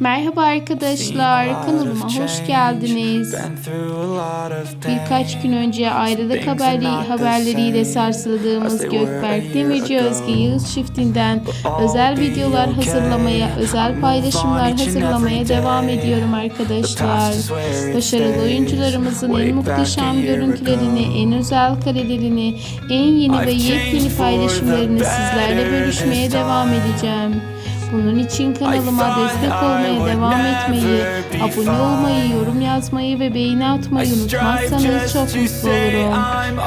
Merhaba arkadaşlar, kanalıma hoş geldiniz. Birkaç gün önce ayrılık haberi, haberleriyle sarsıldığımız Gökberk Demirci Özge Yağız çiftinden özel videolar hazırlamaya, özel paylaşımlar hazırlamaya devam ediyorum arkadaşlar. Başarılı oyuncularımızın en muhteşem görüntülerini, en özel karelerini, en yeni ve yepyeni paylaşımlarını sizlerle bölüşmeye devam edeceğim. Bunun için kanalıma destek olmaya devam etmeyi, abone olmayı, yorum yazmayı ve beğeni atmayı unutmazsanız çok mutlu olurum.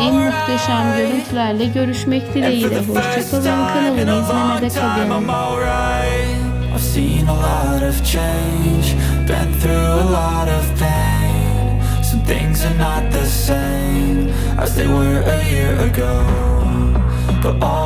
En muhteşem görüntülerle görüşmek dileğiyle. Hoşçakalın kanalımı izlemede kalın. I've seen a lot of change, been through a lot of pain. Some things are not the same as they were a year ago. But all